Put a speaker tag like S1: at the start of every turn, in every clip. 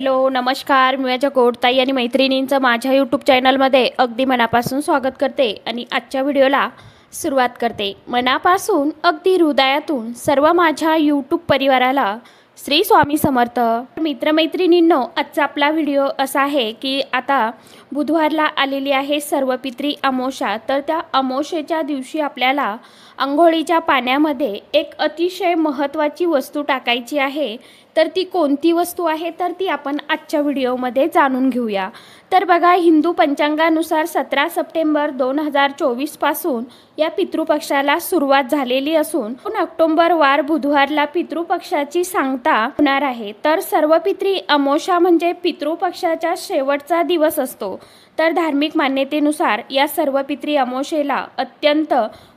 S1: Hello नमस्कार. मी माझ्या गोडताई आणि मैत्रिणींचं माझ्या यूट्यूब चॅनलमध्ये अगदी मनापासून स्वागत करते आणि आजच्या व्हिडिओला सुरुवात करते. मनापासून अगदी हृदयातून सर्व माझ्या यूट्यूब परिवाराला श्री स्वामी समर्थ. मित्रमैत्रिणींनो आजचा आपला व्हिडिओ असा आहे की आता बुधवारला आलेली आहे सर्व पित्री अमोशा तर त्या अमोशेच्या दिवशी आपल्याला आंघोळीच्या पाण्यामध्ये एक अतिशय महत्त्वाची वस्तू टाकायची आहे. तर ती कोणती वस्तू आहे तर ती आपण आजच्या व्हिडिओमध्ये जाणून घेऊया. तर बघा हिंदू पंचांगानुसार सतरा सप्टेंबर दोन हजार चोवीसपासून या पितृपक्षाला सुरुवात झालेली असून दोन ऑक्टोंबर वार बुधवारला पितृपक्षाची सांगता होणार आहे. तर सर्व पित्री अमोशा म्हणजे पितृपक्षाच्या शेवटचा दिवस असतो. तर धार्मिक मान्यतेनुसार या सर्व पित्री अमोशेला अत्यंत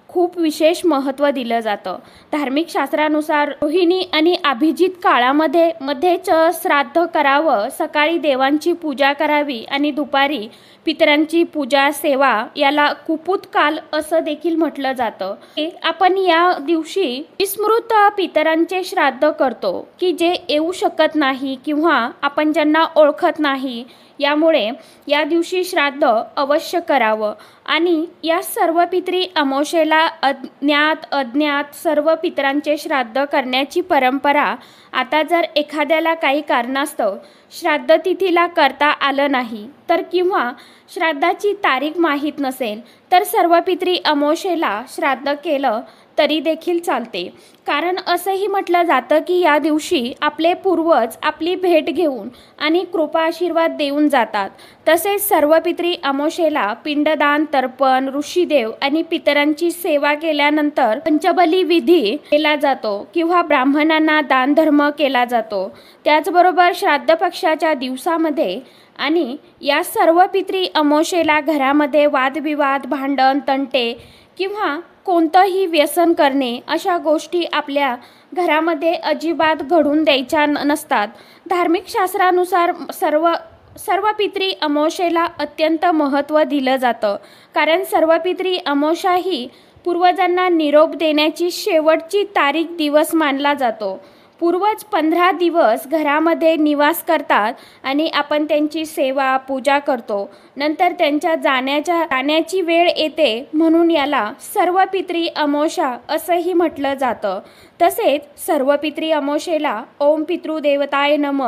S1: खूप विशेष महत्त्व दिलं जातं. धार्मिक शास्त्रानुसार रोहिणी आणि अभिजित काळामध्ये मध्येच श्राद्ध करावं सकाळी देवांची पूजा करावी आणि दुपारी पितरांची पूजा सेवा याला कुपूत काल असं देखील म्हटलं जातं. आपण या दिवशी विस्मृत पितरांचे श्राद्ध करतो की जे येऊ शकत नाही किंवा आपण ज्यांना ओळखत नाही यामुळे या दिवशी श्राद्ध अवश्य करावं. आणि या सर्व पित्री अमोशेला अज्ञात अज्ञात सर्व पितरांचे श्राद्ध करण्याची परंपरा आता जर एखाद्याला काही कारणास्तव श्राद्ध तिथीला करता आलं नाही तर किंवा श्राद्धाची तारीख माहीत नसेल तर सर्व पित्री अमोशेला श्राद्ध केलं तरी देखील चालते. कारण असंही म्हटलं जातं की या दिवशी आपले पूर्वज आपली भेट घेऊन आणि कृपा आशीर्वाद देऊन जातात. तसेच सर्व पित्री अमोशेला पिंडदान तर्पण ऋषीदेव आणि पितरांची सेवा केल्यानंतर पंचबली विधी केला जातो किंवा ब्राह्मणांना दानधर्म केला जातो. त्याचबरोबर श्राद्ध पक्षाच्या दिवसामध्ये आणि या सर्व पित्री अमोशेला घरामध्ये वादविवाद भांडण तंटे किंवा कोणतंही व्यसन करणे अशा गोष्टी आपल्या घरामध्ये अजिबात घडून द्यायच्या नसतात. धार्मिक शास्त्रानुसार सर्व सर्व पित्री अमोशेला अत्यंत महत्त्व दिलं जातं. कारण सर्व पित्री अमोशा ही पूर्वजांना निरोप देण्याची शेवटची तारीख दिवस मानला जातो. पूर्वज पंधरा दिवस घरामध्ये निवास करतात आणि आपण त्यांची सेवा पूजा करतो. नंतर त्यांच्या जाण्याच्या जाण्याची वेळ येते म्हणून याला सर्व पित्री अमोशा असंही म्हटलं जातं. तसेच सर्व पित्री अमोशेला ओम पितृदेवताय नम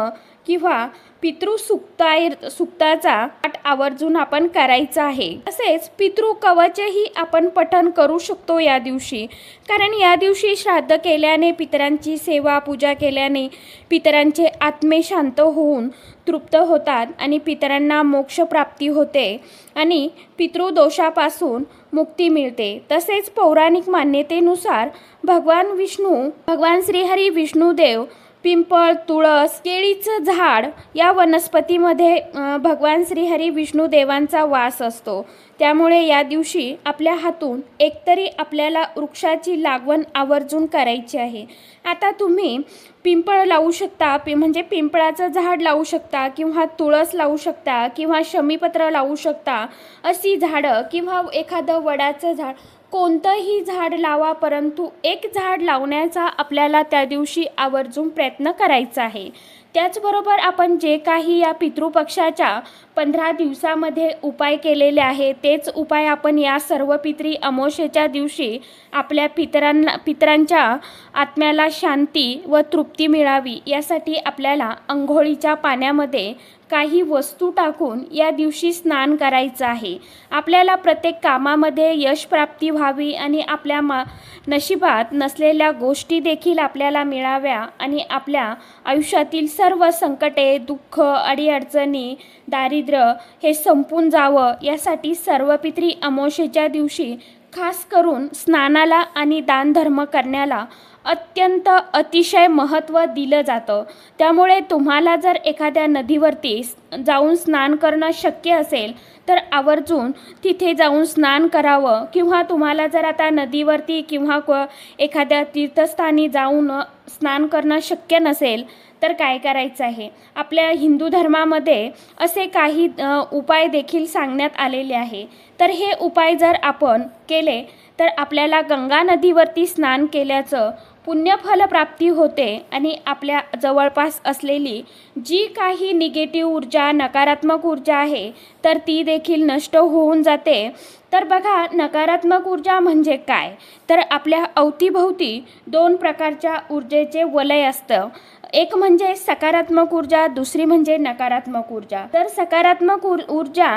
S1: किंवा पितृसुक्ताय सुक्ताचा पाठ आवर्जून आपण करायचा आहे. तसेच पितृ कवचही आपण पठन करू शकतो या दिवशी. कारण या दिवशी श्राद्ध केल्याने पितरांची सेवा पूजा केल्याने पितरांचे आत्मे शांत होऊन तृप्त होतात आणि पितरांना मोक्षप्राप्ती होते आणि पितृदोषापासून मुक्ती मिळते. तसेच पौराणिक मान्यतेनुसार भगवान विष्णू भगवान श्रीहरी विष्णुदेव पिंपळ तुळस केळीचं झाड या वनस्पतीमध्ये भगवान श्रीहरी विष्णुदेवांचा वास असतो. त्यामुळे या दिवशी आपल्या हातून एकतरी आपल्याला वृक्षाची लागवण आवर्जून करायची आहे. आता तुम्ही पिंपळ लावू शकता पि म्हणजे पिंपळाचं झाड लावू शकता किंवा तुळस लावू शकता किंवा शमीपत्र लावू शकता अशी झाडं किंवा एखादं वडाचं झाड कोणतंही झाड लावा परंतु एक झाड लावण्याचा आपल्याला त्या दिवशी आवर्जून प्रयत्न करायचा आहे. त्याचबरोबर आपण जे काही या पितृपक्षाच्या पंधरा दिवसामध्ये उपाय केलेले आहे. तेच उपाय आपण या सर्व पित्री अमोशेच्या दिवशी आपल्या पितरांना पितरांच्या आत्म्याला शांती व तृप्ती मिळावी. यासाठी आपल्याला अंघोळीच्या पाण्यामध्ये काही वस्तू टाकून या दिवशी स्नान करायचं आहे. आपल्याला प्रत्येक कामामध्ये यश प्राप्ती व्हावी आणि आपल्या मा नशिबात नसलेल्या गोष्टी देखील आपल्याला मिळाव्या आणि आपल्या आयुष्यातील सर्व संकटे दुःख अडीअडचणी दारिद्र्य हे संपून जावं यासाठी सर्वपित्री अमावशेच्या अमोशेच्या दिवशी खास करून स्नानाला आणि दानधर्म करण्याला अत्यंत अतिशय महत्त्व दिलं जातं. त्यामुळे तुम्हाला जर एखाद्या नदीवरती जाऊन स्नान करणं शक्य असेल तर आवर्जून तिथे जाऊन स्नान करावं. किंवा तुम्हाला जर आता नदीवरती किंवा क एखाद्या तीर्थस्थानी जाऊन स्नान करणं शक्य नसेल तर काय करायचं आहे? आपल्या हिंदू धर्मामध्ये असे काही उपाय देखील सांगण्यात आलेले आहे. तर हे उपाय जर आपण केले तर आपल्याला गंगा नदीवरती स्नान केल्याचं पुण्यफलप्राप्ती होते आणि आपल्या जवळपास असलेली जी काही निगेटिव्ह ऊर्जा नकारात्मक ऊर्जा आहे तर ती देखील नष्ट होऊन जाते. तर बघा नकारात्मक ऊर्जा म्हणजे काय? तर आपल्या अवतीभोवती दोन प्रकारच्या ऊर्जेचे वलय असतं. एक म्हणजे सकारात्मक ऊर्जा दुसरी म्हणजे नकारात्मक ऊर्जा. तर सकारात्मक ऊर्जा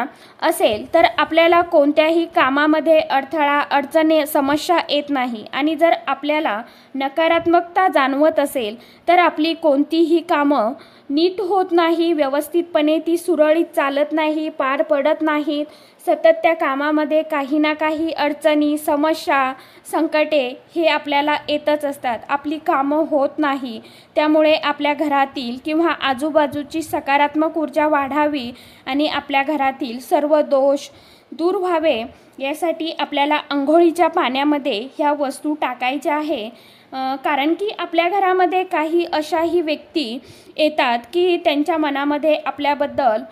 S1: असेल तर आपल्याला कोणत्याही कामामध्ये अडथळा अडचणी समस्या येत नाही. आणि जर आपल्याला नकारात्मकता जाणवत असेल तर आपली कोणतीही कामं नीट होत नाही व्यवस्थितपणे ती सुरळीत चालत नाही पार पडत नाहीत सतत त्या कामामध्ये काही ना काही अडचणी समस्या संकटे हे आपल्याला येतच असतात. आपली कामं होत नाही. त्यामुळे आपल्या घरातील किंवा आजूबाजूची सकारात्मक ऊर्जा वाढावी आणि आपल्या घरातील सर्व दोष दूर व्हावे यासाठी आपल्याला आंघोळीच्या पाण्यामध्ये ह्या वस्तू टाकायच्या आहे. कारण की आपल्या घरामध्ये काही अशाही व्यक्ती येतात की त्यांच्या मनामध्ये आपल्याबद्दल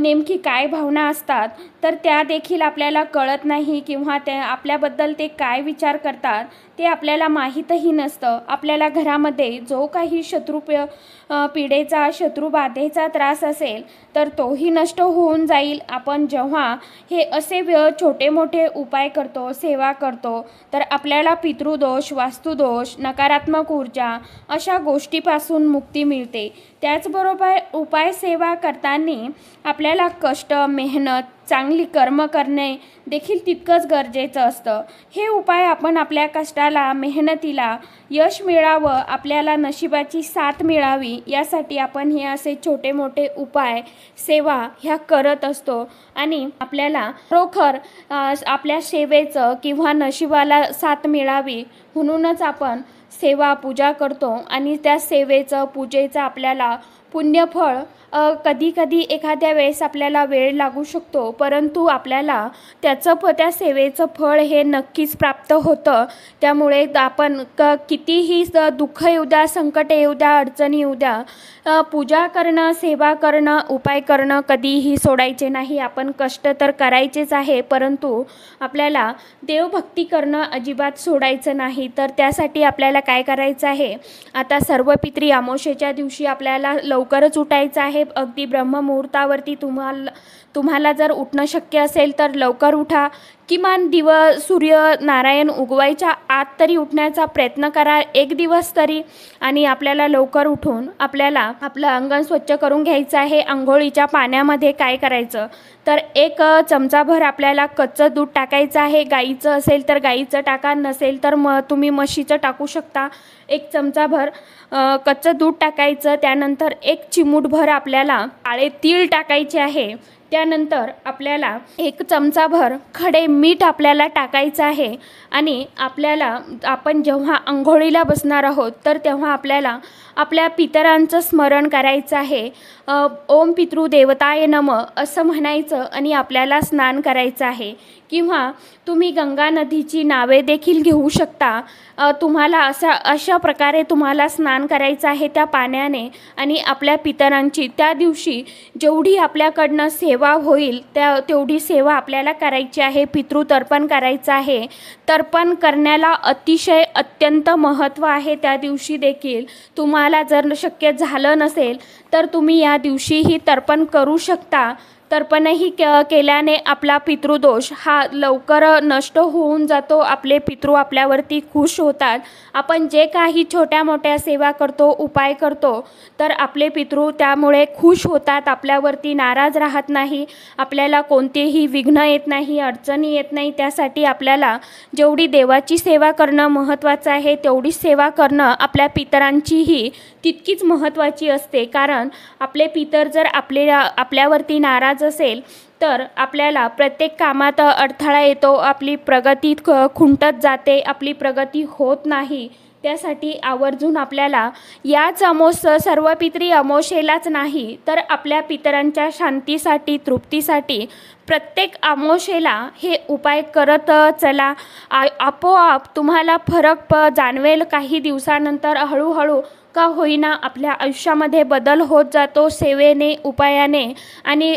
S1: नेमकी काय भावना असतात तर त्या देखील आपल्याला कळत नाही किंवा त्या आपल्याबद्दल ते काय विचार करतात ते आपल्याला माहीतही नसतं. आपल्याला घरामध्ये जो काही शत्रू प पिढेचा शत्रुबाधेचा त्रास असेल तर तोही नष्ट होऊन जाईल. आपण जेव्हा हे असे व्य छोटे मोठे उपाय करतो सेवा करतो तर आपल्याला पितृदोष वास्तुदोष नकारात्मक ऊर्जा अशा गोष्टीपासून मुक्ती मिळते. त्याचबरोबर उपाय सेवा करताना आपल्याला कष्ट मेहनत चांगली कर्म करणे देखील तितकंच गरजेचं असतं. हे उपाय आपण आपल्या कष्टाला मेहनतीला यश मिळावं आपल्याला नशिबाची साथ मिळावी यासाठी आपण हे असे छोटे मोठे उपाय सेवा ह्या करत असतो. आणि आपल्याला खरोखर आपल्या सेवेचं किंवा नशिबाला साथ मिळावी म्हणूनच आपण सेवा पूजा करतो. आणि त्या सेवेचं पूजेचं आपल्याला पुण्यफळ कधीकधी कधी कधी एखाद्या वेळेस आपल्याला वेळ लागू शकतो परंतु आपल्याला त्याचं प त्या सेवेचं फळ हे नक्कीच प्राप्त होतं. त्यामुळे आपण क कितीही दुःख येऊ द्या संकट येऊ द्या अडचणी येऊ द्या पूजा करणं सेवा करणं उपाय करणं कधीही सोडायचे नाही. आपण कष्ट तर करायचेच आहे परंतु आपल्याला देवभक्ती करणं अजिबात सोडायचं नाही. तर त्यासाठी आपल्याला काय करायचं आहे? आता सर्व पित्री अमावस्येच्या दिवशी आपल्याला लवकरच उठायचं आहे. अगदी ब्रह्ममुहूर्तावरती तुम्हाला तुम्हाला जर उठणं शक्य असेल तर लवकर उठा. किमान दिव सूर्य नारायण उगवायच्या आत तरी उठण्याचा प्रयत्न करा. एक दिवस तरी. आणि आपल्याला लवकर उठून आपल्याला आपलं अंगण स्वच्छ करून घ्यायचं आहे. आंघोळीच्या पाण्यामध्ये काय करायचं? तर एक चमचाभर आपल्याला कच्चं दूध टाकायचं आहे. गाईचं असेल तर गाईचं टाका. नसेल तर म तुम्ही म्हशीचं टाकू शकता. एक चमचाभर कच्चं दूध टाकायचं. त्यानंतर एक चिमूटभर आपल्याला काळे तीळ टाकायचे आहे. त्यानंतर आपल्याला एक चमचाभर खडे मीठ आपल्याला टाकायचं आहे आणि आपल्याला आपण जेव्हा आंघोळीला बसणार आहोत तर तेव्हा आपल्याला आपल्या पितरांचं स्मरण करायचं आहे. ओम पितृ देवताय नम असं म्हणायचं आणि आपल्याला स्नान करायचं आहे. किंवा तुम्ही गंगा नदीची नावे देखील घेऊ शकता. तुम्हाला असा अशा प्रकारे तुम्हाला स्नान करायचं आहे त्या पाण्याने आणि आपल्या पितरांची त्या दिवशी जेवढी आपल्याकडनं सेवा होईल त्या तेवढी सेवा आपल्याला करायची आहे पितृतर्पण करायचं आहे. तर्पण करण्याला अतिशय अत्यंत महत्त्व आहे त्या दिवशी देखील. तुम्हाला जर शक्य झालं नसेल तर तुम्ही या दिवशीही तर्पण करू शकता. तर्पणही के केल्याने आपला पितृदोष हा लवकर नष्ट होऊन जातो. आपले पितृ आपल्यावरती खुश होतात. आपण जे काही छोट्या मोठ्या सेवा करतो उपाय करतो तर आपले पितृ त्यामुळे खुश होतात. आपल्यावरती नाराज राहत नाही. आपल्याला कोणतेही विघ्न येत नाही अडचणी येत नाही. त्यासाठी आपल्याला जेवढी देवाची सेवा करणं महत्त्वाचं आहे तेवढी सेवा करणं आपल्या पितरांचीही तितकीच महत्त्वाची असते. कारण आपले पितर जर आपल्या आपल्यावरती नाराज असेल तर आपल्याला प्रत्येक कामात अडथळा येतो आपली प्रगती ख- खुंटत जाते आपली प्रगती होत नाही. त्यासाठी आवर्जून आपल्याला याच अमोस सर्व पित्री अमोशेलाच नाही तर आपल्या पितरांच्या शांतीसाठी तृप्तीसाठी प्रत्येक आमोशेला हे उपाय करत चला. आ आपोआप तुम्हाला फरक प जाणवेल काही दिवसानंतर हळूहळू का होईना आपल्या आयुष्यामध्ये बदल होत जातो सेवेने उपायाने आणि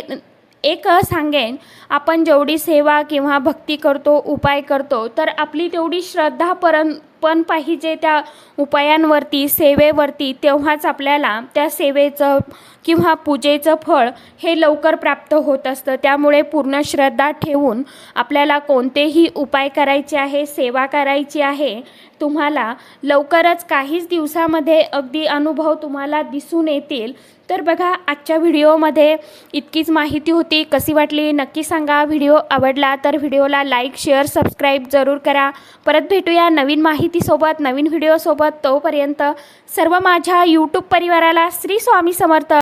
S1: एक सांगेन आपण जेवढी सेवा किंवा भक्ती करतो उपाय करतो तर आपली तेवढी श्रद्धा परं पण पाहिजे त्या उपायांवरती सेवेवरती तेव्हाच आपल्याला त्या सेवेचं किंवा पूजेचं फळ हे लवकर प्राप्त होत असतं. त्यामुळे पूर्ण श्रद्धा ठेवून आपल्याला कोणतेही उपाय करायचे आहे सेवा करायची आहे तुम्हाला लवकरच काहीच दिवसामध्ये अगदी अनुभव तुम्हाला दिसून येतील. तर बघा आजच्या व्हिडिओमध्ये इतकीच माहिती होती. कशी वाटली नक्की सांगा. व्हिडिओ आवडला तर व्हिडिओला लाईक शेअर सबस्क्राईब जरूर करा. परत भेटूया नवीन माहिती माहितीसोबत नवीन व्हिडिओसोबत तोपर्यंत सर्व माझ्या यूट्यूब परिवाराला श्री स्वामी समर्थ.